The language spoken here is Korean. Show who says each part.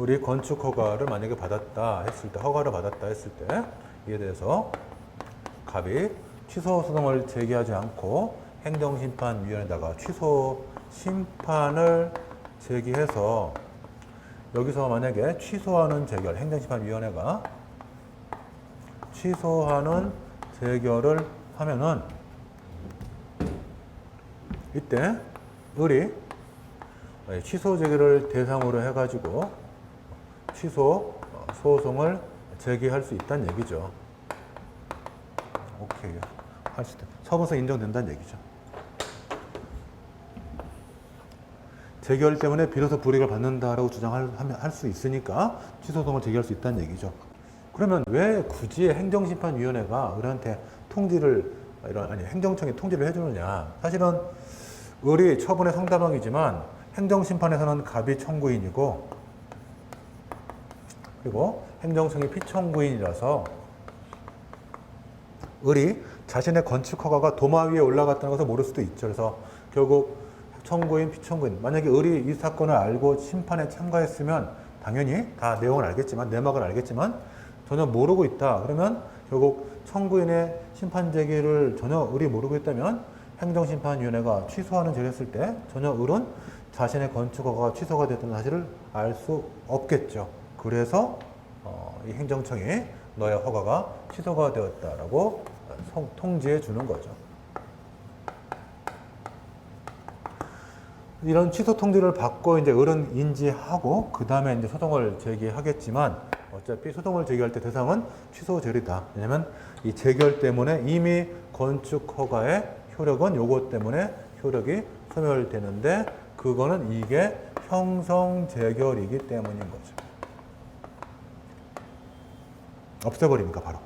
Speaker 1: 우리 건축 허가를 만약에 받았다 했을 때 허가를 받았다 했을 때 이에 대해서 갑이 취소 소송을 제기하지 않고 행정심판위원회에다가 취소 심판을 제기해서 여기서 만약에 취소하는 재결 행정심판위원회가 취소하는 재결을 하면은 이때 을이 취소 재결을 대상으로 해가지고 취소 소송을 제기할 수 있다는 얘기죠. 오케이. 할수 있다. 처분서 인정된다는 얘기죠. 재결 때문에 비로소 불이익을 받는다라고 주장할 할수 있으니까 취소송을 제기할 수 있다는 얘기죠. 그러면 왜 굳이 행정심판위원회가 을한테 통지를 이런 아니 행정청이 통지를 해주느냐? 사실은 을이 처분의 상대방이지만 행정심판에서는 갑이 청구인이고 그리고 행정청이 피청구인이라서 을이 자신의 건축 허가가 도마 위에 올라갔다는 것을 모를 수도 있죠. 그래서 결국 청구인, 피청구인. 만약에 을이 이 사건을 알고 심판에 참가했으면 당연히 다 내용을 알겠지만, 내막을 알겠지만 전혀 모르고 있다. 그러면 결국 청구인의 심판 제기를 전혀 을이 모르고 있다면 행정심판위원회가 취소하는 제를 했을 때 전혀 을은 자신의 건축 허가가 취소가 됐다는 사실을 알 수 없겠죠. 그래서 어, 이 행정청이 너의 허가가 취소가 되었다라고 성- 통지해 주는 거죠. 이런 취소 통지를 받고 이제 을은 인지하고 그 다음에 이제 소송을 제기하겠지만 어차피 소송을 제기할 때 대상은 취소 제리다. 왜냐면 이 재결 때문에 이미 건축 허가의 효력은 요것 때문에 효력이 소멸되는데 그거는 이게 형성 재결이기 때문인 거죠. 없애버립니까 바로.